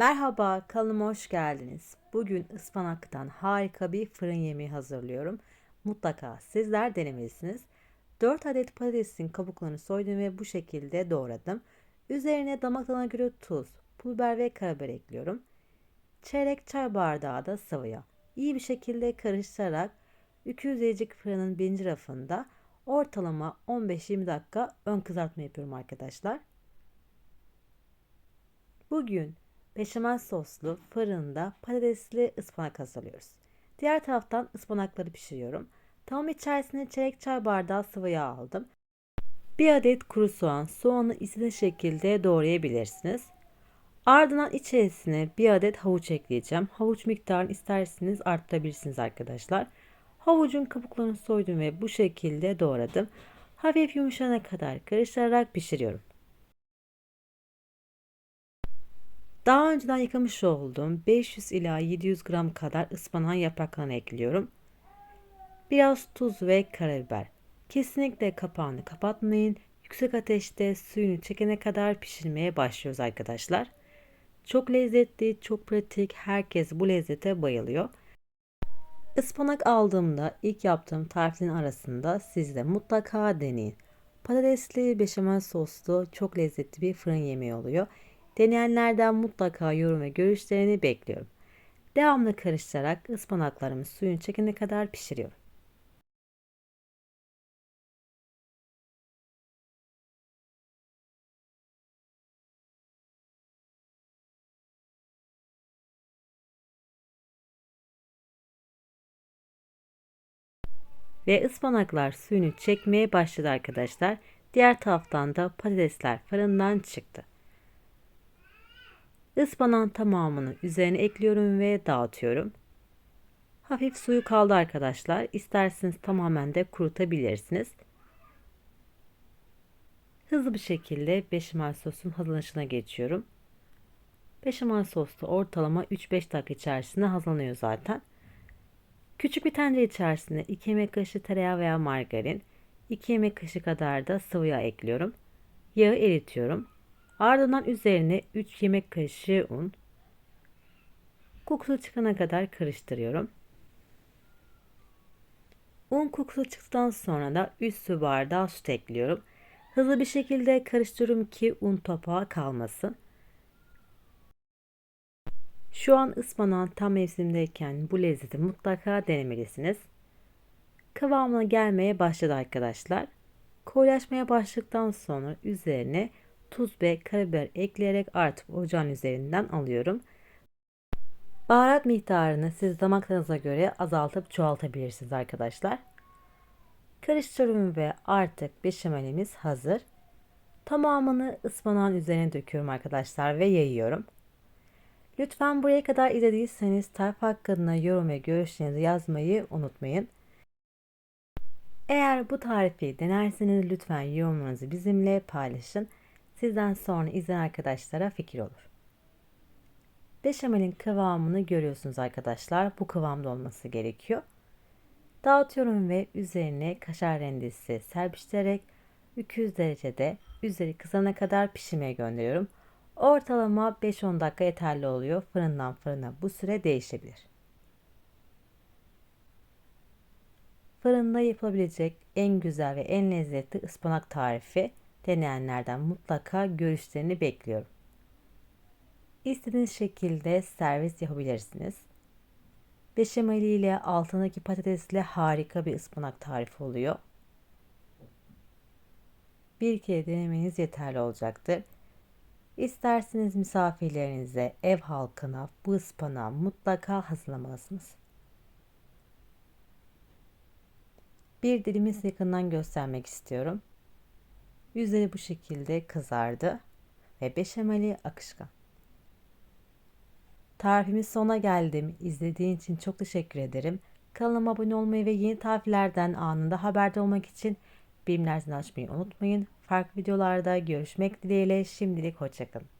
Merhaba, kanalıma hoş geldiniz. Bugün ıspanaktan harika bir fırın yemeği hazırlıyorum. Mutlaka sizler denemelisiniz. 4 adet patatesin kabuklarını soydum ve bu şekilde doğradım. Üzerine damak tadına göre tuz, pul biber ve karabiber ekliyorum. Çeyrek çay bardağı da sıvı yağ. İyi bir şekilde karıştırarak 200 derecek fırının birinci rafında ortalama 15-20 dakika ön kızartma yapıyorum arkadaşlar. Bugün beşamel soslu fırında patatesli ıspanak hazırlıyoruz. Diğer taraftan ıspanakları pişiriyorum. Tamam içerisine çeyrek çay bardağı sıvı yağ aldım. Bir adet kuru soğan, soğanı istediğiniz şekilde doğrayabilirsiniz. Ardından içerisine bir adet havuç ekleyeceğim. Havuç miktarını isterseniz arttırabilirsiniz arkadaşlar. Havucun kabuklarını soydum ve bu şekilde doğradım. Hafif yumuşana kadar karıştırarak pişiriyorum. Daha önceden yıkamış olduğum 500 ila 700 gram kadar ıspanağın yapraklarını ekliyorum. Biraz tuz ve karabiber. Kesinlikle kapağını kapatmayın. Yüksek ateşte suyunu çekene kadar pişirmeye başlıyoruz arkadaşlar. Çok lezzetli, çok pratik. Herkes bu lezzete bayılıyor. Ispanak aldığımda ilk yaptığım tariflerin arasında siz de mutlaka deneyin. Patatesli beşamel soslu çok lezzetli bir fırın yemeği oluyor. Deneyenlerden mutlaka yorum ve görüşlerini bekliyorum. Devamlı karıştırarak ıspanaklarımı suyun çekene kadar pişiriyorum. Ve ıspanaklar suyunu çekmeye başladı arkadaşlar. Diğer taraftan da patatesler fırından çıktı. Ispanağın tamamını üzerine ekliyorum ve dağıtıyorum. Hafif suyu kaldı arkadaşlar. İsterseniz tamamen de kurutabilirsiniz. Hızlı bir şekilde beşamel sosun hazırlanışına geçiyorum. Beşamel sos da ortalama 3-5 dakika içerisinde hazırlanıyor zaten. Küçük bir tencere içerisine 2 yemek kaşığı tereyağı veya margarin, 2 yemek kaşığı kadar da sıvı yağ ekliyorum. Yağı eritiyorum. Ardından üzerine 3 yemek kaşığı un. Kokusu çıkana kadar karıştırıyorum. Un kokusu çıktıktan sonra da 3 su bardağı süt ekliyorum. Hızlı bir şekilde karıştırıyorum ki un topağı kalmasın. Şu an ıspanağın tam mevsimindeyken bu lezzeti mutlaka denemelisiniz. Kıvamına gelmeye başladı arkadaşlar. Koyulaşmaya başladıktan sonra üzerine tuz ve karabiber ekleyerek artık ocağın üzerinden alıyorum. Baharat miktarını siz damak tadınıza göre azaltıp çoğaltabilirsiniz arkadaşlar. Karıştırıyorum ve artık beşamelimiz hazır. Tamamını ıspanağın üzerine döküyorum arkadaşlar ve yayıyorum. Lütfen buraya kadar izlediyseniz tarif hakkında yorum ve görüşlerinizi yazmayı unutmayın. Eğer bu tarifi denerseniz lütfen yorumlarınızı bizimle paylaşın. Sizden sonra izleyen arkadaşlara fikir olur. Beşamelin kıvamını görüyorsunuz arkadaşlar. Bu kıvamda olması gerekiyor. Dağıtıyorum ve üzerine kaşar rendesi serpiştirerek 200 derecede üzeri kızana kadar pişirmeye gönderiyorum. Ortalama 5-10 dakika yeterli oluyor. Fırından fırına bu süre değişebilir. Fırında yapılabilecek en güzel ve en lezzetli ıspanak tarifi deneyenlerden mutlaka görüşlerini bekliyorum. İstediğiniz şekilde servis yapabilirsiniz. Beşameli ile altındaki patatesle harika bir ıspanak tarifi oluyor. Bir kere denemeniz yeterli olacaktır. İsterseniz misafirlerinize, ev halkına bu ıspanağı mutlaka hazırlamalısınız. Bir dilimi yakından göstermek istiyorum. Yüzleri bu şekilde kızardı ve beşameli akışkan. Tarifimiz sona geldim. İzlediğin için çok teşekkür ederim. Kanalıma abone olmayı ve yeni tariflerden anında haberdar olmak için bilimler açmayı unutmayın. Farklı videolarda görüşmek dileğiyle şimdilik hoşçakalın.